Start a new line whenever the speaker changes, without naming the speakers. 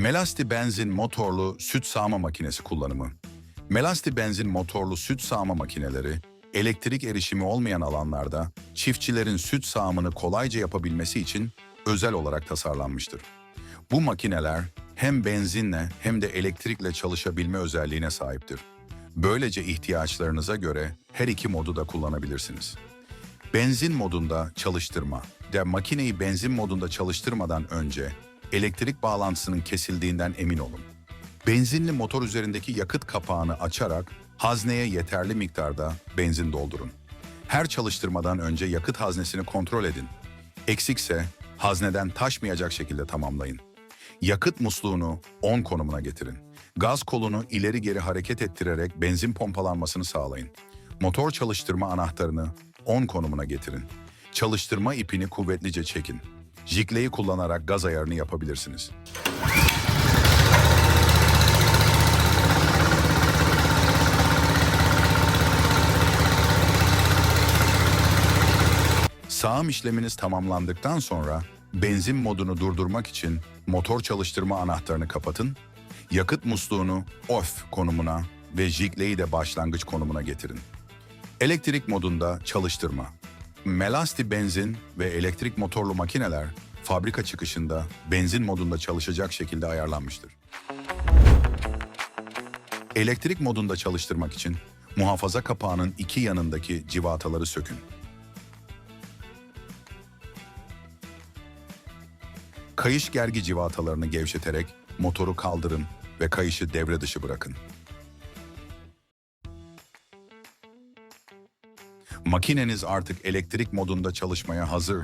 Melasti benzin motorlu süt sağma makinesi kullanımı. Melasti benzin motorlu süt sağma makineleri, elektrik erişimi olmayan alanlarda çiftçilerin süt sağımını kolayca yapabilmesi için özel olarak tasarlanmıştır. Bu makineler hem benzinle hem de elektrikle çalışabilme özelliğine sahiptir. Böylece ihtiyaçlarınıza göre her iki modu da kullanabilirsiniz. Benzin modunda çalıştırma. De makineyi benzin modunda çalıştırmadan önce elektrik bağlantısının kesildiğinden emin olun. Benzinli motor üzerindeki yakıt kapağını açarak hazneye yeterli miktarda benzin doldurun. Her çalıştırmadan önce yakıt haznesini kontrol edin. Eksikse hazneden taşmayacak şekilde tamamlayın. Yakıt musluğunu 10 konumuna getirin. Gaz kolunu ileri geri hareket ettirerek benzin pompalanmasını sağlayın. Motor çalıştırma anahtarını 10 konumuna getirin. Çalıştırma ipini kuvvetlice çekin. Jikleyi kullanarak gaz ayarını yapabilirsiniz. Sağım işleminiz tamamlandıktan sonra benzin modunu durdurmak için motor çalıştırma anahtarını kapatın, yakıt musluğunu off konumuna ve jigleyi de başlangıç konumuna getirin. Elektrik modunda çalıştırma. Melasti benzin ve elektrik motorlu makineler fabrika çıkışında benzin modunda çalışacak şekilde ayarlanmıştır. Elektrik modunda çalıştırmak için muhafaza kapağının iki yanındaki civataları sökün. Kayış gergi civatalarını gevşeterek motoru kaldırın ve kayışı devre dışı bırakın. Makineniz artık elektrik modunda çalışmaya hazır